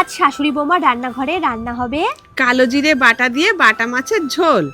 আজ শাশুড়ি বৌমা রান্নাঘরে রান্না হবে কালো জিরে বাটা দিয়ে বাটা মাছের ঝোল।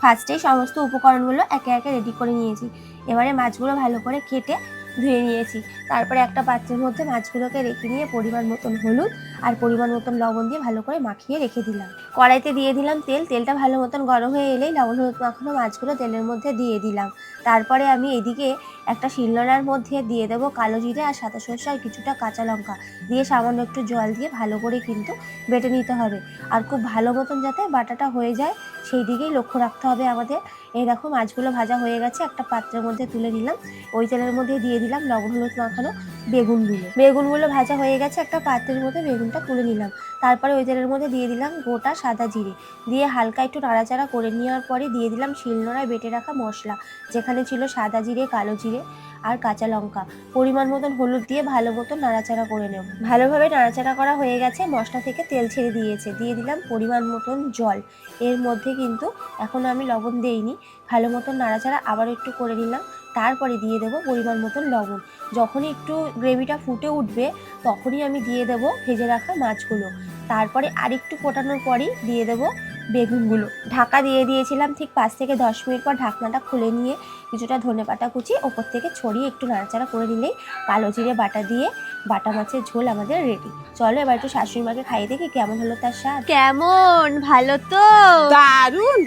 ফার্স্টে সমস্ত উপকরণগুলো একে একে রেডি করে নিয়েছি। এবারে মাছগুলো ভালো করে কেটে ধুয়ে নিয়েছি। তারপরে একটা পাত্রের মধ্যে মাছগুলোকে রেখে নিয়ে পরিমাণ মতন হলুদ আর পরিমাণ মতন লবণ দিয়ে ভালো করে মাখিয়ে রেখে দিলাম। কড়াইতে দিয়ে দিলাম তেল। তেলটা ভালো মতন গরম হয়ে এলেই লবণ হলুদ মাখানো মাছগুলো তেলের মধ্যে দিয়ে দিলাম। তারপরে আমি এদিকে একটা শিলনোড়ার মধ্যে দিয়ে দেবো কালো জিরে আর সাদা সর্ষে আর কিছুটা কাঁচা লঙ্কা। দিয়ে সামান্য একটু জল দিয়ে ভালো করে কিন্তু বেটে নিতে হবে। আর খুব ভালো মতন যাতে বাটাটা হয়ে যায়, সেই দিকেই লক্ষ্য রাখতে হবে আমাদের। এই দেখো মাছগুলো ভাজা হয়ে গেছে, একটা পাত্রের মধ্যে তুলে নিলাম। ওই তেলের মধ্যে দিয়ে দিলাম লবণ, হলুদ মাখানো বেগুনগুলো। বেগুনগুলো ভাজা হয়ে গেছে, একটা পাত্রের মধ্যে বেগুনটা তুলে নিলাম। তারপরে ওই তেলের মধ্যে দিয়ে দিলাম গোটা সাদা জিরে। দিয়ে হালকা একটু নাড়াচাড়া করে নেওয়ার পরে দিয়ে দিলাম শিলনোড়ায় বেটে রাখা মশলা। যেখানে ছিল সাদা জিরে, কালো জিরে আর কাঁচা লঙ্কা। পরিমাণ মতন হলুদ দিয়ে ভালো মতন নাড়াচাড়া করে নেব। ভালোভাবে নাড়াচাড়া করা হয়ে গেছে, মশলা থেকে তেল ছেড়ে দিয়েছে। দিয়ে দিলাম পরিমাণ মতন জল। এর মধ্যে কিন্তু এখন আমি লবণ দেইনি। ভালো মতন নাড়াচাড়া আবার একটু করে নিলাম। তারপরে দিয়ে দেবো পরিমাণ মতন লবণ। যখনই একটু গ্রেভিটা ফুটে উঠবে, তখনই আমি দিয়ে দেবো ভেজে রাখা মাছগুলো। তারপরে আরেকটু ফোটানোর পরই দিয়ে দেবো বেগুনগুলো। ঢাকা দিয়ে দিয়েছিলাম ঠিক পাঁচ থেকে দশ মিনিট পর ঢাকনাটা খুলে নিয়ে কিছুটা ধনে পাতা কুচি ওপর থেকে ছড়িয়ে একটু নাড়াচাড়া করে নিলেই কালো জিরে বাটা দিয়ে বাটা মাছের ঝোল আমাদের রেডি চলো এবার একটু শাশুড়ি মাকে খাইয়ে দেখি কেমন হলো তার স্বাদ। কেমন? ভালো তো? দারুণ!